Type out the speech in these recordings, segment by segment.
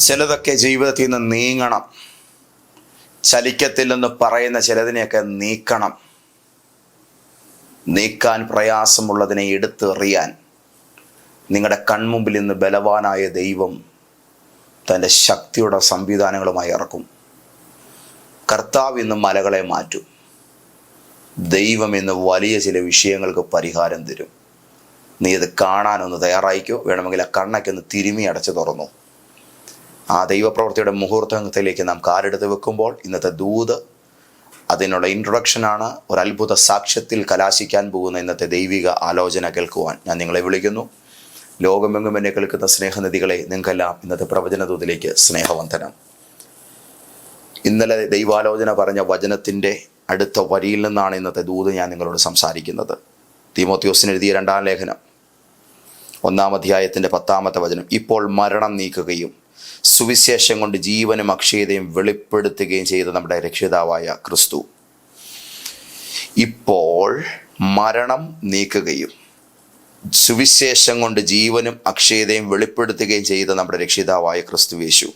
ചിലതൊക്കെ ജീവിതത്തിൽ നിന്ന് നീങ്ങണം. ചലിക്കത്തില്ലെന്ന് പറയുന്ന ചിലതിനെയൊക്കെ നീക്കണം. നീക്കാൻ പ്രയാസമുള്ളതിനെ എടുത്തെറിയാൻ നിങ്ങളുടെ കൺമുമ്പിൽ നിന്ന് ബലവാനായ ദൈവം തന്റെ ശക്തിയുടെ സംവിധാനങ്ങളുമായി ഇറക്കും. കർത്താവ് ഇന്ന് മലകളെ മാറ്റും. ദൈവം ഇന്ന് വലിയ ചില വിഷയങ്ങൾക്ക് പരിഹാരം തരും. നീ ഇത് കാണാനൊന്ന് തയ്യാറായിക്കോ? വേണമെങ്കിൽ ആ കണ്ണൊക്കെ ഒന്ന് തിരുമി അടച്ചു തുറന്നു? ആ ദൈവപ്രവർത്തിയുടെ മുഹൂർത്തത്തിലേക്ക് നാം കാലെടുത്ത് വെക്കുമ്പോൾ ഇന്നത്തെ ദൂത് അതിനുള്ള ഇൻട്രൊഡക്ഷനാണ് ഒരു അത്ഭുത സാക്ഷ്യത്തിൽ കലാശിക്കാൻ പോകുന്ന ഇന്നത്തെ ദൈവിക ആലോചന കേൾക്കുവാൻ ഞാൻ നിങ്ങളെ വിളിക്കുന്നു. ലോകമെങ്ങും എന്നെ കേൾക്കുന്ന സ്നേഹനിധികളെ നിങ്ങൾക്കെല്ലാം ഇന്നത്തെ പ്രവചന ദൂതിലേക്ക് സ്നേഹവന്ദനം. ഇന്നലെ ദൈവാലോചന പറഞ്ഞ വചനത്തിന്റെ അടുത്ത വരിയിൽ നിന്നാണ് ഇന്നത്തെ ദൂത് ഞാൻ നിങ്ങളോട് സംസാരിക്കുന്നത്. തീമോത്യോസിന് എഴുതിയ രണ്ടാം ലേഖനം ഒന്നാം അധ്യായത്തിന്റെ പത്താമത്തെ വചനം ഇപ്പോൾ മരണം നീക്കുകയും സുവിശേഷം കൊണ്ട് ജീവനും അക്ഷയതയും വെളിപ്പെടുത്തുകയും ചെയ്ത നമ്മുടെ രക്ഷിതാവായ ക്രിസ്തു. ഇപ്പോൾ മരണം നീക്കുകയും സുവിശേഷം കൊണ്ട് ജീവനും അക്ഷയതയും വെളിപ്പെടുത്തുകയും ചെയ്ത നമ്മുടെ രക്ഷിതാവായ ക്രിസ്തു യേശു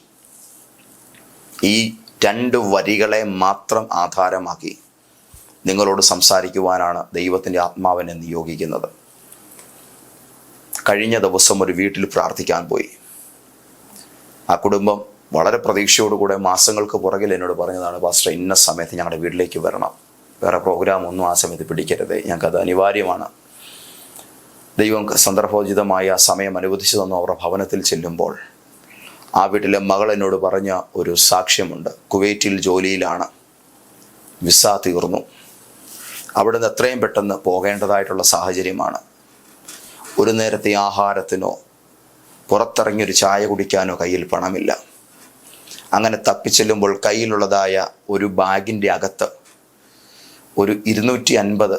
ഈ രണ്ട് വരികളെ മാത്രം ആധാരമാക്കി നിങ്ങളോട് സംസാരിക്കുവാനാണ് ദൈവത്തിന്റെ ആത്മാവിനെ നിയോഗിക്കുന്നത്. കഴിഞ്ഞ ദിവസം ഒരു വീട്ടിൽ പ്രാർത്ഥിക്കാൻ പോയി. ആ കുടുംബം വളരെ പ്രതീക്ഷയോടുകൂടെ മാസങ്ങൾക്ക് പുറകിൽ എന്നോട് പറഞ്ഞതാണ് പാസ്റ്റർ ഇന്ന സമയത്ത് ഞങ്ങളുടെ വീട്ടിലേക്ക് വരണം. വേറെ പ്രോഗ്രാം ഒന്നും ആ സമയത്ത് പിടിക്കരുത്. ഞങ്ങൾക്കത് അനിവാര്യമാണ്. ദൈവം സന്ദർഭോചിതമായ ആ സമയം അനുവദിച്ചു തന്നു അവരുടെ ഭവനത്തിൽ ചെല്ലുമ്പോൾ. ആ വീട്ടിലെ മകൾ എന്നോട് പറഞ്ഞ ഒരു സാക്ഷ്യമുണ്ട്. കുവൈറ്റിൽ ജോലിയിലാണ്. വിസ തീർന്നു. അവിടുന്ന് എത്രയും പെട്ടെന്ന് പോകേണ്ടതായിട്ടുള്ള സാഹചര്യമാണ്. ഒരു നേരത്തെ ആഹാരത്തിനോ പുറത്തിറങ്ങിയൊരു ചായ കുടിക്കാനോ കയ്യിൽ പണമില്ല. അങ്ങനെ തപ്പിച്ചെല്ലുമ്പോൾ കയ്യിലുള്ളതായ ഒരു ബാഗിന്റെ അകത്ത് ഒരു ഇരുന്നൂറ്റി അൻപത്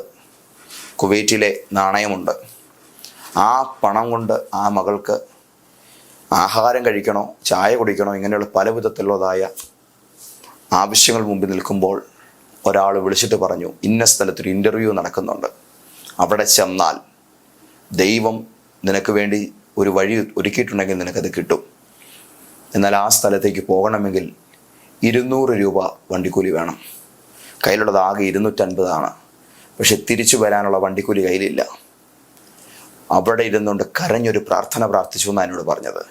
കുവൈറ്റിലെ നാണയമുണ്ട്. ആ പണം കൊണ്ട് ആ മകൾക്ക് ആഹാരം കഴിക്കണോ ചായ കുടിക്കണോ ഇങ്ങനെയുള്ള പല വിധത്തിലുള്ളതായ ആവശ്യങ്ങൾ മുമ്പിൽ നിൽക്കുമ്പോൾ ഒരാൾ വിളിച്ചിട്ട് പറഞ്ഞു ഇന്ന സ്ഥലത്തൊരു ഇന്റർവ്യൂ നടക്കുന്നുണ്ട്. അവിടെ ചെന്നാൽ ദൈവം നിനക്ക് വേണ്ടി ഒരു വഴി ഒരുക്കിയിട്ടുണ്ടെങ്കിൽ നിനക്കത് കിട്ടും. എന്നാൽ ആ സ്ഥലത്തേക്ക് പോകണമെങ്കിൽ ഇരുന്നൂറ് രൂപ വണ്ടിക്കൂലി വേണം. കയ്യിലുള്ളത് ആകെ ഇരുന്നൂറ്റൻപതാണ്. പക്ഷെ തിരിച്ചു വരാനുള്ള വണ്ടിക്കൂലി കയ്യിലില്ല. അവിടെ ഇരുന്നുകൊണ്ട് കരഞ്ഞൊരു പ്രാർത്ഥന പ്രാർത്ഥിച്ചു എന്നാണ് എന്നോട് പറഞ്ഞത്.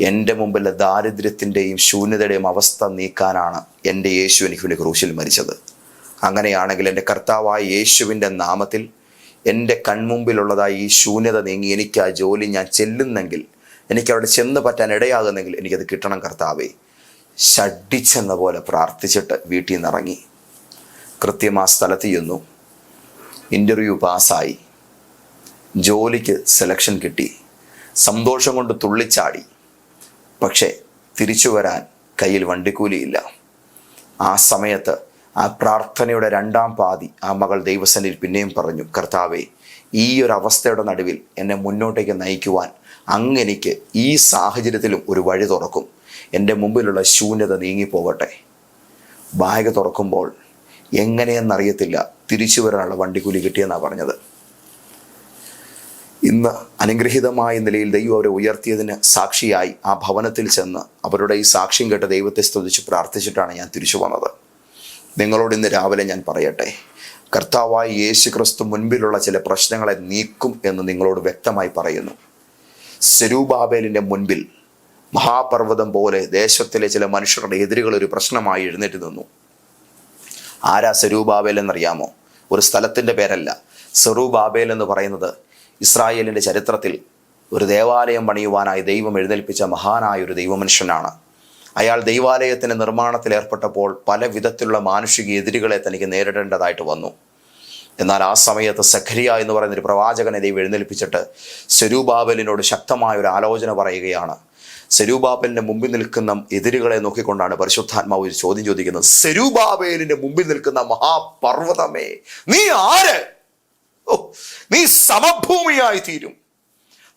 എന്റെ മുമ്പിലെ ദാരിദ്ര്യത്തിന്റെയും ശൂന്യതയുടെയും അവസ്ഥ നീക്കാനാണ് എന്റെ യേശു എനിക്ക് വേണ്ടി ക്രൂശിൽ മരിച്ചത്. അങ്ങനെയാണെങ്കിൽ എന്റെ കർത്താവായ യേശുവിന്റെ നാമത്തിൽ എന്റെ കൺമുമ്പിലുള്ളതായി ഈ ശൂന്യത നീങ്ങി എനിക്ക് ആ ജോലി ഞാൻ ചെല്ലുന്നെങ്കിൽ എനിക്ക് അവിടെ ചെന്ന് പറ്റാൻ ഇടയാകുന്നെങ്കിൽ എനിക്കത് കിട്ടണം കർത്താവേ. ഷഡിച്ചെന്ന പോലെ പ്രാർത്ഥിച്ചിട്ട് വീട്ടിൽ നിന്ന് ഇറങ്ങി. കൃത്യം ആ സ്ഥലത്ത് ചെന്നു ഇന്റർവ്യൂ പാസ്സായി. ജോലിക്ക് സെലക്ഷൻ കിട്ടി. സന്തോഷം കൊണ്ട് തുള്ളിച്ചാടി. പക്ഷേ തിരിച്ചു വരാൻ കയ്യിൽ വണ്ടിക്കൂലിയില്ല. ആ സമയത്ത് ആ പ്രാർത്ഥനയുടെ രണ്ടാം പാതി ആ മകൾ ദൈവസനിൽ പിന്നെയും പറഞ്ഞു കർത്താവെ ഈ ഒരു അവസ്ഥയുടെ നടുവിൽ എന്നെ മുന്നോട്ടേക്ക് നയിക്കുവാൻ അങ്ങെനിക്ക് ഈ സാഹചര്യത്തിലും ഒരു വഴി തുറക്കും. എന്റെ മുമ്പിലുള്ള ശൂന്യത നീങ്ങിപ്പോകട്ടെ. ബാഗ് തുറക്കുമ്പോൾ എങ്ങനെയെന്നറിയത്തില്ല തിരിച്ചു വരാനുള്ള വണ്ടിക്കൂലി കിട്ടിയെന്നാണ് പറഞ്ഞത്. ഇന്ന് അനുഗ്രഹീതമായ നിലയിൽ ദൈവം അവരെ ഉയർത്തിയതിന് സാക്ഷിയായി ആ ഭവനത്തിൽ ചെന്ന് അവരുടെ ഈ സാക്ഷ്യം കേട്ട് ദൈവത്തെ സ്തുതിച്ച് പ്രാർത്ഥിച്ചിട്ടാണ് ഞാൻ തിരിച്ചു വന്നത്. നിങ്ങളോട് ഇന്ന് രാവിലെ ഞാൻ പറയട്ടെ. കർത്താവായ യേശു ക്രിസ്തു മുൻപിലുള്ള ചില പ്രശ്നങ്ങളെ നീക്കും എന്ന് നിങ്ങളോട് വ്യക്തമായി പറയുന്നു. സെരൂബാബേലിന്റെ മുൻപിൽ മഹാപർവതം പോലെ ദേശത്തിലെ ചില മനുഷ്യരുടെ എതിരുകൾ ഒരു പ്രശ്നമായി എഴുന്നേറ്റ് നിന്നു. ആരാ സെരൂബാബേൽ എന്നറിയാമോ? ഒരു സ്ഥലത്തിന്റെ പേരല്ല. സെറൂബാബേൽ എന്ന് പറയുന്നത് ഇസ്രായേലിന്റെ ചരിത്രത്തിൽ ഒരു ദേവാലയം പണിയുവാനായി ദൈവം എഴുന്നേൽപ്പിച്ച മഹാനായ ഒരു ദൈവമനുഷ്യനാണ്. അയാൾ ദൈവാലയത്തിന്റെ നിർമ്മാണത്തിൽ ഏർപ്പെട്ടപ്പോൾ പല വിധത്തിലുള്ള മാനുഷിക എതിരുകളെ തനിക്ക് നേരിടേണ്ടതായിട്ട് വന്നു. എന്നാൽ ആ സമയത്ത് സഖരിയ എന്ന് പറയുന്ന ഒരു പ്രവാചകനെ ദൈവം എഴുന്നേൽപ്പിച്ചിട്ട് സെരൂബാബലിനോട് ശക്തമായ ഒരു ആലോചന പറയുകയാണ്. സെരൂബാബലിന്റെ മുമ്പിൽ നിൽക്കുന്ന എതിരുകളെ നോക്കിക്കൊണ്ടാണ് പരിശുദ്ധാത്മാവ് ഒരു ചോദ്യം ചോദിക്കുന്നത്. സെരൂബാബേലിന്റെ മുമ്പിൽ നിൽക്കുന്ന മഹാപർവതമേ നീ ആര്? നീ സമഭൂമിയായി തീരും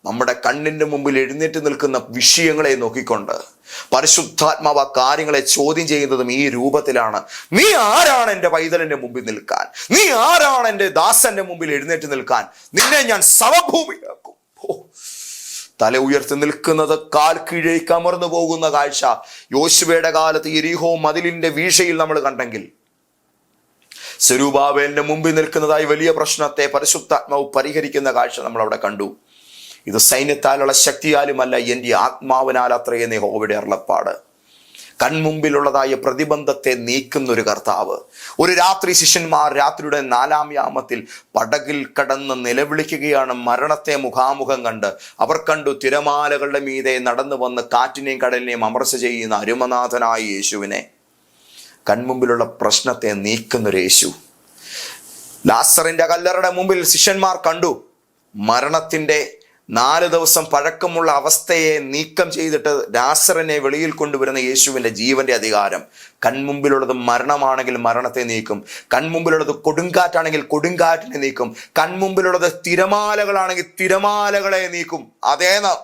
നമ്മുടെ കണ്ണിന്റെ മുമ്പിൽ എഴുന്നേറ്റ് നിൽക്കുന്ന വിഷയങ്ങളെ നോക്കിക്കൊണ്ട് പരിശുദ്ധാത്മാവ് കാര്യങ്ങളെ ചോദ്യം ചെയ്യുന്നതും ഈ രൂപത്തിലാണ്. നീ ആരാണ് എന്റെ പൈതലിന്റെ മുമ്പിൽ നിൽക്കാൻ? നീ ആരാണ് എന്റെ ദാസന്റെ മുമ്പിൽ എഴുന്നേറ്റ് നിൽക്കാൻ? നിന്നെ ഞാൻ സമഭൂമിയാക്കും. തല ഉയർത്തി നിൽക്കുന്നത് കാൽ കീഴേക്ക് അമർന്നു പോകുന്ന കാഴ്ച യോശുവയുടെ കാലത്ത് എരിഹോ മതിലിന്റെ വീഴ്ചയിൽ നമ്മൾ കണ്ടെങ്കിൽ. സ്വരൂപാവേലിന്റെ മുമ്പിൽ നിൽക്കുന്നതായി വലിയ പ്രശ്നത്തെ പരിശുദ്ധാത്മാവ് പരിഹരിക്കുന്ന കാഴ്ച നമ്മൾ അവിടെ കണ്ടു. ഇത് സൈന്യത്താലുള്ള ശക്തിയാലുമല്ല എന്റെ ആത്മാവിനാൽ അത്രയെന്ന് യഹോവയുടെ അരുളപ്പാട്. കൺമുമ്പിലുള്ളതായ പ്രതിബന്ധത്തെ നീക്കുന്ന ഒരു കർത്താവ്. ഒരു രാത്രി ശിഷ്യന്മാർ രാത്രിയുടെ നാലാം യാമത്തിൽ പടകിൽ കടന്ന് നിലവിളിക്കുകയാണ്. മരണത്തെ മുഖാമുഖം കണ്ട് അവർ കണ്ടു തിരമാലകളുടെ മീതെ നടന്നു വന്ന് കാറ്റിനെയും കടലിനെയും അമർച്ച ചെയ്യുന്ന അരുമനാഥനായ യേശുവിനെ. കൺമുമ്പിലുള്ള പ്രശ്നത്തെ നീക്കുന്നൊരു യേശു. ലാസറിന്റെ കല്ലറയുടെ മുമ്പിൽ ശിഷ്യന്മാർ കണ്ടു. മരണത്തിന്റെ നാല് ദിവസം പഴക്കമുള്ള അവസ്ഥയെ നീക്കം ചെയ്തിട്ട് രാസറിനെ വെളിയിൽ കൊണ്ടുവരുന്ന യേശുവിന്റെ ജീവന്റെ അധികാരം. കൺമുമ്പിലുള്ളത് മരണമാണെങ്കിൽ മരണത്തെ നീക്കും. കൺമുമ്പിലുള്ളത് കൊടുങ്കാറ്റാണെങ്കിൽ കൊടുങ്കാറ്റിനെ നീക്കും. കൺമുമ്പിലുള്ളത് തിരമാലകളാണെങ്കിൽ തിരമാലകളെ നീക്കും. അതേന്ന്.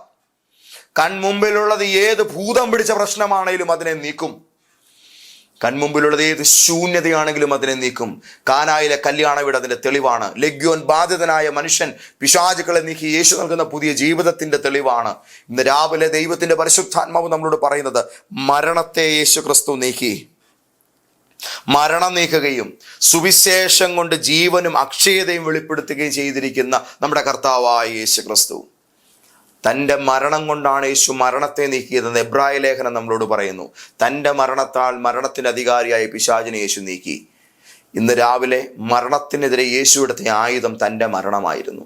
കൺമുമ്പിലുള്ളത് ഏത് ഭൂതം പിടിച്ച പ്രശ്നമാണെങ്കിലും അതിനെ നീക്കും. കൺമുമ്പിലുള്ളത് ഏത് ശൂന്യതയാണെങ്കിലും അതിനെ നീക്കും. കാനായിലെ കല്യാണ വീട് അതിന്റെ തെളിവാണ്. ലഗ്യോൻ ബാധിതനായ മനുഷ്യൻ പിശാചുക്കളെ നീക്കി യേശു നൽകുന്ന പുതിയ ജീവിതത്തിന്റെ തെളിവാണ്. ഇന്ന് രാവിലെ ദൈവത്തിന്റെ പരിശുദ്ധാത്മാവ് നമ്മളോട് പറയുന്നത് മരണത്തെ യേശു ക്രിസ്തു നീക്കി. മരണം നീക്കുകയും സുവിശേഷം കൊണ്ട് ജീവനും അക്ഷയതയും വെളിപ്പെടുത്തുകയും ചെയ്തിരിക്കുന്ന നമ്മുടെ കർത്താവായ യേശു ക്രിസ്തു. തന്റെ മരണം കൊണ്ടാണ് യേശു മരണത്തെ നീക്കിയതെന്ന് എബ്രായ ലേഖനം നമ്മളോട് പറയുന്നു. തന്റെ മരണത്താൽ മരണത്തിന്റെ അധികാരിയായ പിശാചിനെ യേശു നീക്കി. ഇന്ന് രാവിലെ മരണത്തിനെതിരെ യേശു എടുത്ത ആയുധം തന്റെ മരണമായിരുന്നു.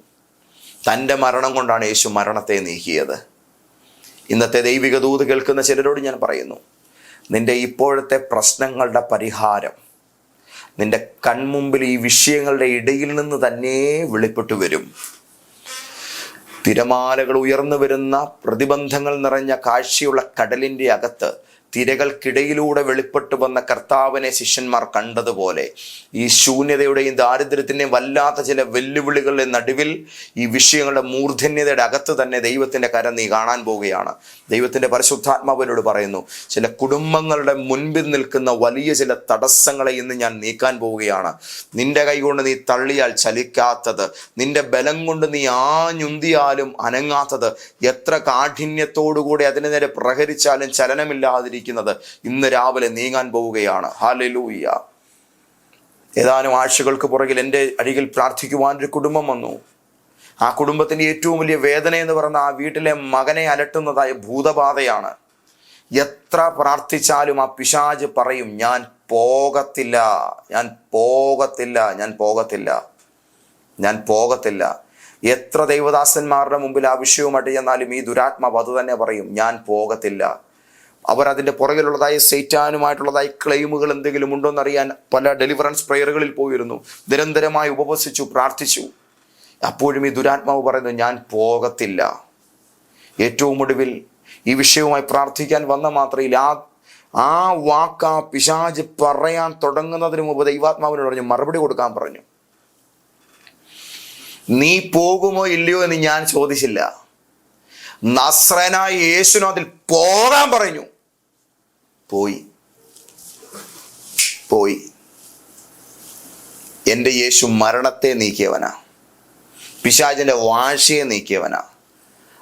തന്റെ മരണം കൊണ്ടാണ് യേശു മരണത്തെ നീക്കിയത്. ഇന്നത്തെ ദൈവിക ദൂത് കേൾക്കുന്ന ചിലരോട് ഞാൻ പറയുന്നു നിന്റെ ഇപ്പോഴത്തെ പ്രശ്നങ്ങളുടെ പരിഹാരം നിന്റെ കൺമുമ്പിൽ ഈ വിഷയങ്ങളുടെ ഇടയിൽ നിന്ന് തന്നെ വെളിപ്പെട്ടു വരും. തിരമാലകൾ ഉയർന്നു വരുന്ന പ്രതിബന്ധങ്ങൾ നിറഞ്ഞ കാഴ്ചയുള്ള കടലിന്റെ അകത്ത് തിരകൾക്കിടയിലൂടെ വെളിപ്പെട്ടു വന്ന കർത്താവിനെ ശിഷ്യന്മാർ കണ്ടതുപോലെ ഈ ശൂന്യതയുടെയും ദാരിദ്ര്യത്തിന്റെയും വല്ലാത്ത ചില വെല്ലുവിളികളുടെ നടുവിൽ ഈ വിഷയങ്ങളുടെ മൂർധന്യതയുടെ അകത്ത് തന്നെ ദൈവത്തിന്റെ കരം നീ കാണാൻ പോവുകയാണ്. ദൈവത്തിന്റെ പരിശുദ്ധാത്മാവിനോട് പറയുന്നു ചില കുടുംബങ്ങളുടെ മുൻപിൽ നിൽക്കുന്ന വലിയ ചില തടസ്സങ്ങളെ ഇന്ന് ഞാൻ നീക്കാൻ പോവുകയാണ്. നിന്റെ കൈകൊണ്ട് നീ തള്ളിയാൽ ചലിക്കാത്തത് നിന്റെ ബലം കൊണ്ട് നീ ആഞ്ഞുന്തിയാലും അനങ്ങാത്തത് എത്ര കാഠിന്യത്തോടുകൂടി അതിനു നേരെ പ്രഹരിച്ചാലും ചലനമില്ലാതിരിക്കുന്നത് ഇന്ന് രാവിലെ നീങ്ങാൻ പോവുകയാണ്. ഹാലലൂയ്യ ഏതാനും ആഴ്ചകൾക്ക് പുറകിൽ എന്റെ അരികിൽ പ്രാർത്ഥിക്കുവാൻ ഒരു കുടുംബം വന്നു. ആ കുടുംബത്തിന്റെ ഏറ്റവും വലിയ വേദന എന്ന് പറയുന്ന ആ വീട്ടിലെ മകനെ അലട്ടുന്നതായ ഭൂതബാധയാണ്. എത്ര പ്രാർത്ഥിച്ചാലും ആ പിശാജ് പറയും ഞാൻ പോകത്തില്ല ഞാൻ പോകത്തില്ല ഞാൻ പോകത്തില്ല ഞാൻ പോകത്തില്ല. എത്ര ദൈവദാസന്മാരുടെ മുമ്പിൽ ആ വിഷയവുമായിട്ട് ചെന്നാലും ഈ ദുരാത്മാവ് അത് തന്നെ പറയും ഞാൻ പോകത്തില്ല. അവർ അതിന്റെ പുറകിലുള്ളതായ സൈറ്റാനുമായിട്ടുള്ളതായ ക്ലെയിമുകൾ എന്തെങ്കിലും ഉണ്ടോ എന്നറിയാൻ പല ഡെലിവറൻസ് പ്രെയറുകളിൽ പോയിരുന്നു. നിരന്തരമായി ഉപവസിച്ചു പ്രാർത്ഥിച്ചു. അപ്പോഴും ഈ ദുരാത്മാവ് പറയുന്നു ഞാൻ പോകത്തില്ല. ഏറ്റവും ഒടുവിൽ ഈ വിഷയവുമായി പ്രാർത്ഥിക്കാൻ വന്ന മാത്രയിൽ ആ ആ വാക്ക് ആ പിശാജ് പറയാൻ തുടങ്ങുന്നതിന് മുമ്പ് ദൈവാത്മാവിനോട് പറഞ്ഞു മറുപടി കൊടുക്കാൻ പറഞ്ഞു. നീ പോകുമോ ഇല്ലയോ എന്ന് ഞാൻ ചോദിച്ചില്ല. നസ്രനായ യേശുനോ അതിൽ പോകാൻ പറഞ്ഞു. പോയി. പോയി. എന്റെ യേശു മരണത്തെ നീക്കിയവനാ. പിശാചിന്റെ വാശിയെ നീക്കിയവനാ.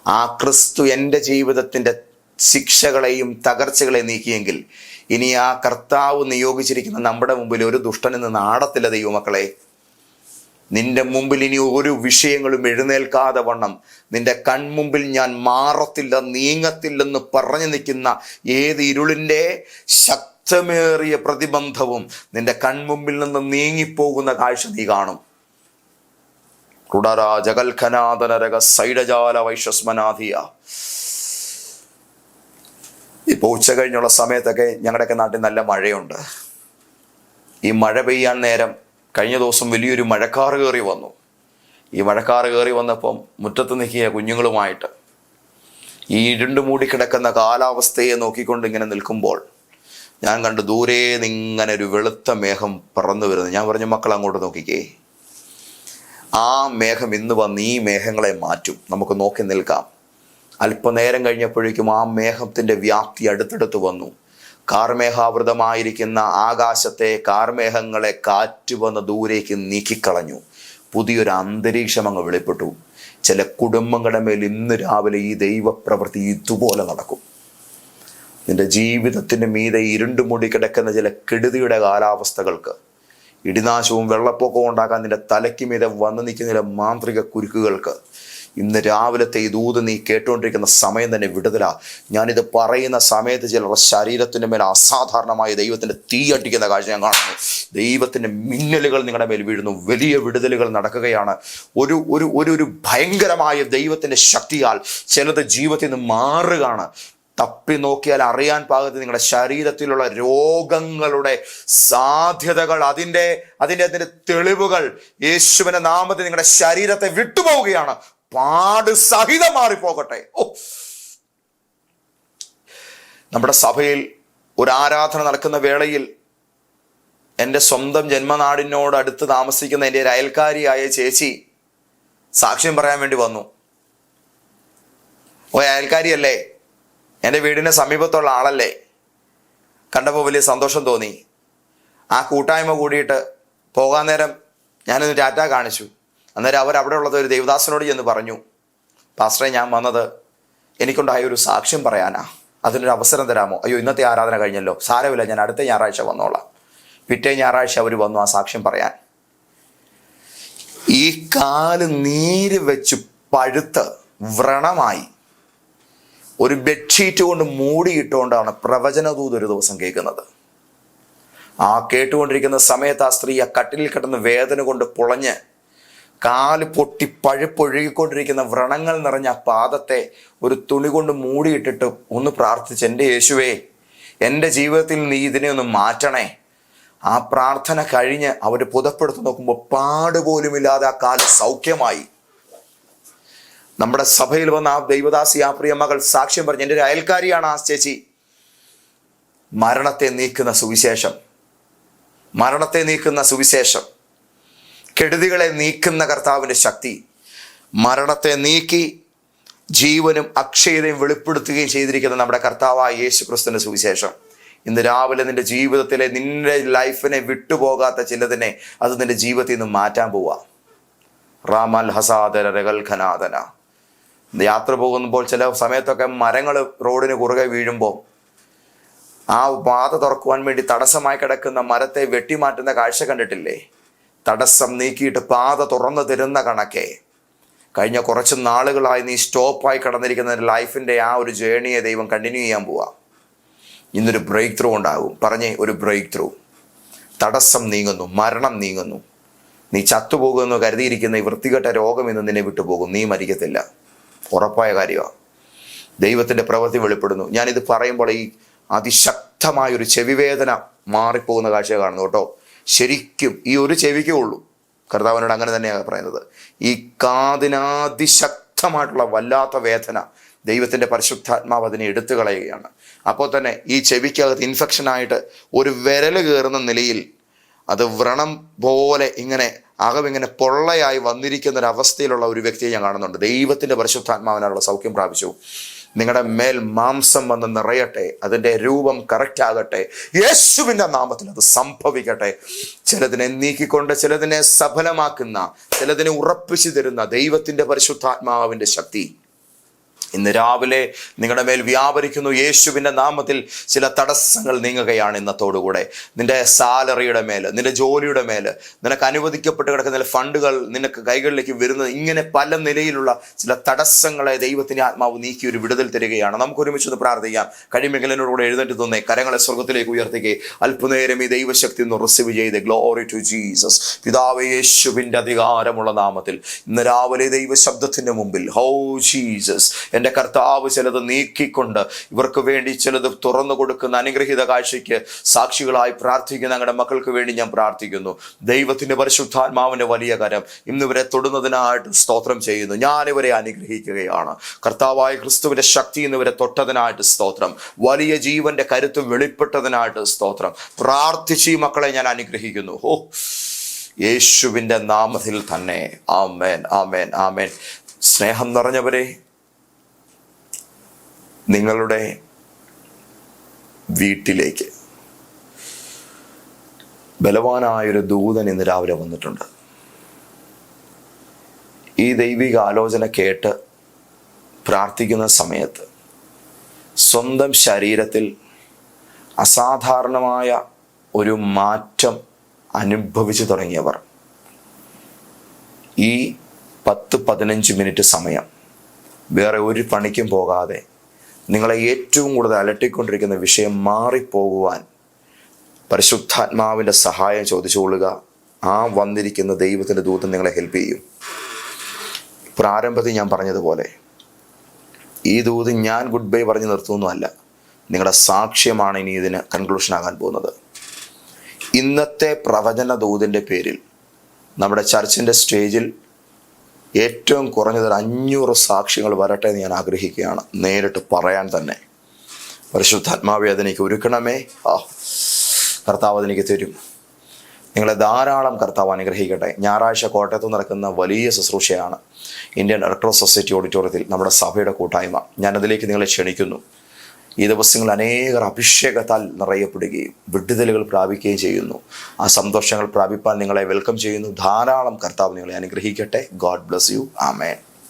ആ ക്രിസ്തു എന്റെ ജീവിതത്തിന്റെ ശിക്ഷകളെയും തകർച്ചകളെയും നീക്കിയെങ്കിൽ ഇനി ആ കർത്താവ് നിയോഗിച്ചിരിക്കുന്ന നമ്മുടെ മുമ്പിൽ ഒരു ദുഷ്ടനിൽ നിന്ന് ആടത്തില്ല ദൈവമക്കളെ. നിന്റെ മുമ്പിൽ ഇനി ഒരു വിഷയങ്ങളും എഴുന്നേൽക്കാതെ വണ്ണം. നിന്റെ കൺമുമ്പിൽ ഞാൻ മാറത്തില്ല നീങ്ങത്തില്ലെന്ന് പറഞ്ഞു നിൽക്കുന്ന ഏത് ഇരുളിന്റെ ശക്തമേറിയ പ്രതിബന്ധവും നിന്റെ കൺമുമ്പിൽ നിന്ന് നീങ്ങിപ്പോകുന്ന കാഴ്ച നീ കാണും. കുടരാ ജഗൽഖനാദനരക സൈഡജാല വൈശ്വസ്മനാധിയ. ഇപ്പോൾ ഉച്ച കഴിഞ്ഞുള്ള സമയത്തൊക്കെ ഞങ്ങളുടെയൊക്കെ നാട്ടിൽ നല്ല മഴയുണ്ട്. ഈ മഴ പെയ്യാൻ നേരം കഴിഞ്ഞ ദിവസം വലിയൊരു മഴക്കാറ് കയറി വന്നു. ഈ മഴക്കാറ് കയറി വന്നപ്പം മുറ്റത്ത് നിൽക്കിയ കുഞ്ഞുങ്ങളുമായിട്ട് ഈ ഇരുണ്ട് മൂടിക്കിടക്കുന്ന കാലാവസ്ഥയെ നോക്കിക്കൊണ്ട് ഇങ്ങനെ നിൽക്കുമ്പോൾ ഞാൻ കണ്ടു ദൂരെ നിങ്ങനെ ഒരു വെളുത്ത മേഘം പറന്നു വരുന്നു. ഞാൻ പറഞ്ഞു മക്കൾ അങ്ങോട്ട് നോക്കിക്കേ. ആ മേഘം ഇന്ന് വന്ന് ഈ മേഘങ്ങളെ മാറ്റും. നമുക്ക് നോക്കി നിൽക്കാം. അല്പനേരം കഴിഞ്ഞപ്പോഴേക്കും ആ മേഘത്തിന്റെ വ്യാപ്തി അടുത്തടുത്ത് വന്നു. കാർമേഘാവൃതമായിരിക്കുന്ന ആകാശത്തെ കാർമേഹങ്ങളെ കാറ്റ് വന്ന് ദൂരേക്ക് നീക്കിക്കളഞ്ഞു. പുതിയൊരു അന്തരീക്ഷം അങ്ങ് വെളിപ്പെട്ടു. ചില കുടുംബങ്ങളുടെ മേൽ ഇന്ന് രാവിലെ ഈ ദൈവപ്രവൃത്തി ഇതുപോലെ നടക്കും. നിന്റെ ജീവിതത്തിന്റെ മീതെ ഇരുണ്ടു മുടി കിടക്കുന്ന ചില കെടുതിയുടെ കാലാവസ്ഥകൾക്ക് ഇടിനാശവും വെള്ളപ്പൊക്കവും ഉണ്ടാക്കാൻ നിന്റെ തലയ്ക്ക് മീതെ വന്നു നിൽക്കുന്ന ചില മാന്ത്രിക കുരുക്കുകൾക്ക് ഇന്ന് രാവിലത്തെ ഈ ദൂത് നീ കേട്ടുകൊണ്ടിരിക്കുന്ന സമയം തന്നെ വിടുതല. ഞാനിത് പറയുന്ന സമയത്ത് ചിലരുടെ ശരീരത്തിന്റെ മേൽ അസാധാരണമായ ദൈവത്തിന്റെ തീയട്ടിക്കുന്ന കാഴ്ച ഞാൻ കാണുന്നു. ദൈവത്തിന്റെ മിന്നലുകൾ നിങ്ങളുടെ മേൽ വീഴുന്നു. വലിയ വിടുതലുകൾ നടക്കുകയാണ്. ഒരു ഒരു ഒരു ഒരു ഭയങ്കരമായ ദൈവത്തിന്റെ ശക്തിയാൽ ചിലത് ജീവിതത്തിൽ നിന്ന് മാറുകയാണ്. തപ്പി നോക്കിയാൽ അറിയാൻ പാകത്തിൽ നിങ്ങളുടെ ശരീരത്തിലുള്ള രോഗങ്ങളുടെ സാധ്യതകൾ അതിന്റെ അതിന്റെ അതിന്റെ തെളിവുകൾ യേശുവിന്റെ നാമത്തിൽ നിങ്ങളുടെ ശരീരത്തെ വിട്ടുപോവുകയാണ്. പാട് സഹിതം മാറിപ്പോകട്ടെ. ഓ. നമ്മുടെ സഭയിൽ ഒരു ആരാധന നടക്കുന്ന വേളയിൽ എന്റെ സ്വന്തം ജന്മനാടിനോട് അടുത്ത് താമസിക്കുന്ന എന്റെ ഒരു അയൽക്കാരിയായ ചേച്ചി സാക്ഷ്യം പറയാൻ വേണ്ടി വന്നു. ഓ അയൽക്കാരിയല്ലേ? എന്റെ വീടിന് സമീപത്തുള്ള ആളല്ലേ? കണ്ടപ്പോൾ വലിയ സന്തോഷം തോന്നി. ആ കൂട്ടായ്മ കൂടിയിട്ട് പോകാൻ നേരം ഞാനൊന്ന് ടാറ്റ കാണിച്ചു. അന്നേരം അവർ അവിടെ ഉള്ളത് ഒരു ദേവദാസനോട് ചെന്ന് പറഞ്ഞു പാസ്റ്ററെ ഞാൻ വന്നത് എനിക്കുണ്ടായ ഒരു സാക്ഷ്യം പറയാനാ. അതിനൊരു അവസരം തരാമോ? അയ്യോ ഇന്നത്തെ ആരാധന കഴിഞ്ഞല്ലോ. സാരമില്ല ഞാൻ അടുത്ത ഞായറാഴ്ച വന്നോളാം. പിറ്റേ ഞായറാഴ്ച അവർ വന്നു ആ സാക്ഷ്യം പറയാൻ. ഈ കാൽ നീര് വെച്ച് പഴുത്ത് വ്രണമായി ഒരു ബെഡ്ഷീറ്റ് കൊണ്ട് മൂടിയിട്ടുകൊണ്ടാണ് പ്രവചനദൂത് ഒരു ദിവസം കേൾക്കുന്നത്. ആ കേട്ടുകൊണ്ടിരിക്കുന്ന സമയത്ത് ആ സ്ത്രീ ആ കട്ടിലിൽ കിടന്ന് വേദന കൊണ്ട് പുളഞ്ഞ് കാൽ പൊട്ടി പഴുപ്പൊഴുകിക്കൊണ്ടിരിക്കുന്ന വ്രണങ്ങൾ നിറഞ്ഞ പാദത്തെ ഒരു തുണി കൊണ്ട് മൂടിയിട്ടിട്ട് ഒന്ന് പ്രാർത്ഥിച്ച് എന്റെ യേശുവേ എന്റെ ജീവിതത്തിൽ നീ ഇതിനെ ഒന്ന് മാറ്റണേ. ആ പ്രാർത്ഥന കഴിഞ്ഞ് അവർ പുതപ്പെടുത്ത് നോക്കുമ്പോൾ പാടുപോലുമില്ലാതെ ആ കാൽ സൗഖ്യമായി. നമ്മുടെ സഭയിൽ വന്ന ആ ദൈവദാസി ആ പ്രിയ മകൾ സാക്ഷ്യം പറഞ്ഞു എന്റെ ഒരു അയൽക്കാരിയാണ് ആ ചേച്ചി. മരണത്തെ നീക്കുന്ന സുവിശേഷം. മരണത്തെ നീക്കുന്ന സുവിശേഷം. കെടുതികളെ നീക്കുന്ന കർത്താവിന്റെ ശക്തി മരണത്തെ നീക്കി ജീവനും അക്ഷയതയും വെളിപ്പെടുത്തുകയും ചെയ്തിരിക്കുന്ന നമ്മുടെ കർത്താവായ യേശു ക്രിസ്തുവിന്റെ സുവിശേഷം. ഇന്ന് രാവിലെ നിന്റെ ജീവിതത്തിലെ നിന്റെ ലൈഫിനെ വിട്ടുപോകാത്ത ചിലതിനെ അത് നിന്റെ ജീവിതത്തിൽ നിന്ന് മാറ്റാൻ പോവാ. റാമൽ ഹസാദര രകൽ ഖനാദന. യാത്ര പോകുമ്പോൾ ചില സമയത്തൊക്കെ മരങ്ങൾ റോഡിന് കുറുകെ വീഴുമ്പോൾ ആ പാത തുറക്കുവാൻ വേണ്ടി തടസ്സമായി കിടക്കുന്ന മരത്തെ വെട്ടിമാറ്റുന്ന കാഴ്ച കണ്ടിട്ടില്ലേ? തടസ്സം നീക്കിയിട്ട് പാത തുറന്നു തരുന്ന കണക്കെ. കഴിഞ്ഞ കുറച്ച് നാളുകളായി നീ സ്റ്റോപ്പായി കടന്നിരിക്കുന്ന ലൈഫിന്റെ ആ ഒരു ജേണിയെ ദൈവം കണ്ടിന്യൂ ചെയ്യാൻ പോവാ. ഇന്നൊരു ബ്രേക്ക് ത്രൂ ഉണ്ടാകും. പറഞ്ഞേ ഒരു ബ്രേക്ക് ത്രൂ തടസ്സം നീങ്ങുന്നു മരണം നീങ്ങുന്നു. നീ ചത്തുപോകുമെന്ന് കരുതിയിരിക്കുന്ന ഈ വൃത്തികെട്ട രോഗം ഇന്ന് നിന്നെ വിട്ടുപോകും. നീ മരിക്കത്തില്ല. ഉറപ്പായ കാര്യമാണ് ദൈവത്തിന്റെ പ്രവൃത്തി വെളിപ്പെടുന്നു. ഞാനിത് പറയുമ്പോൾ ഈ അതിശക്തമായൊരു ചെവിവേദന മാറിപ്പോകുന്ന കാഴ്ച കാണുന്നു കേട്ടോ. ശരിക്കും ഈ ഒരു ചെവിക്കേ ഉള്ളൂ. കർത്താവിനോട് അങ്ങനെ തന്നെയാണ് പറയുന്നത്. ഈ കാതിനാതിശക്തമായിട്ടുള്ള വല്ലാത്ത വേദന ദൈവത്തിന്റെ പരിശുദ്ധാത്മാവ് അതിനെ എടുത്തു കളയുകയാണ്. അപ്പോൾ തന്നെ ഈ ചെവിക്കകത്ത് ഇൻഫെക്ഷനായിട്ട് ഒരു വിരൽ കയറുന്ന നിലയിൽ അത് വ്രണം പോലെ ഇങ്ങനെ അകം ഇങ്ങനെ പൊള്ളയായി വന്നിരിക്കുന്ന ഒരു അവസ്ഥയിലുള്ള ഒരു വ്യക്തിയെ ഞാൻ കാണുന്നുണ്ട്. ദൈവത്തിന്റെ പരിശുദ്ധാത്മാവിനുള്ള സൗഖ്യം പ്രാപിച്ചു. നിങ്ങളുടെ മേൽ മാംസം വന്ന് നിറയട്ടെ അതിന്റെ രൂപം കറക്റ്റ് ആകട്ടെ. യേശുവിന്റെ നാമത്തിൽ അത് സംഭവിക്കട്ടെ. ചിലതിനെ നീക്കിക്കൊണ്ട് ചിലതിനെ സഫലമാക്കുന്ന ചിലതിനെ ഉറപ്പിച്ചു തരുന്ന ദൈവത്തിന്റെ പരിശുദ്ധാത്മാവിന്റെ ശക്തി. ഇന്ന് രാവിലെ നിങ്ങളുടെ മേൽ വ്യാപരിക്കുന്നു യേശുവിന്റെ നാമത്തിൽ ചില തടസ്സങ്ങൾ നീങ്ങുകയാണ് ഇന്നത്തോടുകൂടെ. നിന്റെ സാലറിയുടെ മേൽ നിന്റെ ജോലിയുടെ മേൽ നിനക്ക് അനുവദിക്കപ്പെട്ട് കിടക്കുന്ന ഫണ്ടുകൾ നിനക്ക് കൈകളിലേക്ക് വരുന്നത് ഇങ്ങനെ പല നിലയിലുള്ള ചില തടസ്സങ്ങളെ ദൈവത്തിന്റെ ആത്മാവ് നീക്കി ഒരു വിടുതൽ തരികയാണ്. നമുക്ക് ഒരുമിച്ച് ഒന്ന് പ്രാർത്ഥിക്കാം. കഴിമെങ്കിലിനോടുകൂടെ എഴുന്നേറ്റ് തന്നെ കരങ്ങളെ സ്വർഗത്തിലേക്ക് ഉയർത്തിക്കേ അല്പനേരം ഈ ദൈവശക്തി ഒന്ന് റിസീവ് ചെയ്ത്. ഗ്ലോറി ടു ജീസസ് പിതാവ് യേശുവിന്റെ അധികാരമുള്ള നാമത്തിൽ ഇന്ന് രാവിലെ ദൈവശബ്ദത്തിന്റെ മുമ്പിൽ. ഹൗ ജീസസ് എന്റെ കർത്താവ് ചിലത് നീക്കിക്കൊണ്ട് ഇവർക്ക് വേണ്ടി ചിലത് തുറന്നു കൊടുക്കുന്ന അനുഗ്രഹിത കാഴ്ചയ്ക്ക് സാക്ഷികളായി പ്രാർത്ഥിക്കുന്ന ഞങ്ങളുടെ മക്കൾക്ക് വേണ്ടി ഞാൻ പ്രാർത്ഥിക്കുന്നു. ദൈവത്തിന്റെ പരിശുദ്ധാത്മാവിന്റെ വലിയ കരം ഇന്നിവരെ തൊടുന്നതിനായിട്ട് സ്തോത്രം ചെയ്യുന്നു. ഞാനിവരെ അനുഗ്രഹിക്കുകയാണ്. കർത്താവായ ക്രിസ്തുവിന്റെ ശക്തി എന്നിവരെ തൊട്ടതിനായിട്ട് സ്തോത്രം. വലിയ ജീവന്റെ കരുത്ത് വെളിപ്പെട്ടതിനായിട്ട് സ്തോത്രം. പ്രാർത്ഥിച്ച് ഈ മക്കളെ ഞാൻ അനുഗ്രഹിക്കുന്നു. ഓ യേശുവിന്റെ നാമത്തിൽ തന്നെ. ആമേൻ ആമേൻ ആമേൻ. സ്നേഹം നിറഞ്ഞവരെ നിങ്ങളുടെ വീട്ടിലേക്ക്. ബലവാനായൊരു ദൂതൻ ഇന്ന് രാവിലെ വന്നിട്ടുണ്ട്. ഈ ദൈവിക ആലോചന കേട്ട് പ്രാർത്ഥിക്കുന്ന സമയത്ത് സ്വന്തം ശരീരത്തിൽ അസാധാരണമായ ഒരു മാറ്റം അനുഭവിച്ചു തുടങ്ങിയവർ. ഈ പത്ത് പതിനഞ്ച് മിനിറ്റ് സമയം വേറെ ഒരു പണിക്കും പോകാതെ നിങ്ങളെ ഏറ്റവും കൂടുതൽ അലട്ടിക്കൊണ്ടിരിക്കുന്ന വിഷയം മാറിപ്പോകുവാൻ പരിശുദ്ധാത്മാവിന്റെ സഹായം ചോദിച്ചുകൊള്ളുക. ആ വന്നിരിക്കുന്ന ദൈവത്തിന്റെ ദൂതം നിങ്ങളെ ഹെൽപ്പ് ചെയ്യും. പ്രാരംഭത്തിൽ ഞാൻ പറഞ്ഞതുപോലെ ഈ ദൂത് ഞാൻ ഗുഡ് ബൈ പറഞ്ഞ് നിർത്തുന്നതല്ല. നിങ്ങളുടെ സാക്ഷ്യമാണ് ഇനി ഇതിന് കൺക്ലൂഷൻ ആകാൻ പോകുന്നത്. ഇന്നത്തെ പ്രവചന ദൂതിന്റെ പേരിൽ നമ്മുടെ ചർച്ചിന്റെ സ്റ്റേജിൽ ഏറ്റവും കുറഞ്ഞത് ഒരു അഞ്ഞൂറ് സാക്ഷ്യങ്ങൾ വരട്ടെ എന്ന് ഞാൻ ആഗ്രഹിക്കുകയാണ്. നേരിട്ട് പറയാൻ തന്നെ. പരിശുദ്ധാത്മാവെ അതെനിക്ക് ഒരുക്കണമേ. ആ കർത്താവ് അതെനിക്ക് തരും. നിങ്ങളെ ധാരാളം കർത്താവ് അനുഗ്രഹിക്കട്ടെ. ഞായറാഴ്ച കോട്ടയത്ത് നടക്കുന്ന വലിയ ശുശ്രൂഷയാണ്. ഇന്ത്യൻ റെഡ് ക്രോസ് സൊസൈറ്റി ഓഡിറ്റോറിയത്തിൽ നമ്മുടെ സഭയുടെ കൂട്ടായ്മ. ഞാനതിലേക്ക് നിങ്ങളെ ക്ഷണിക്കുന്നു. ഈ ദിവസങ്ങൾ അനേകർ അഭിഷേകത്താൽ നിറയപ്പെടുകയും വിടുതലുകൾ പ്രാപിക്കുകയും ചെയ്യുന്നു. ആ സന്തോഷങ്ങൾ പ്രാപിപ്പാൻ നിങ്ങളെ വെൽക്കം ചെയ്യുന്നു. ധാരാളം കർത്താവ് നിങ്ങളെ അനുഗ്രഹിക്കട്ടെ. God bless you amen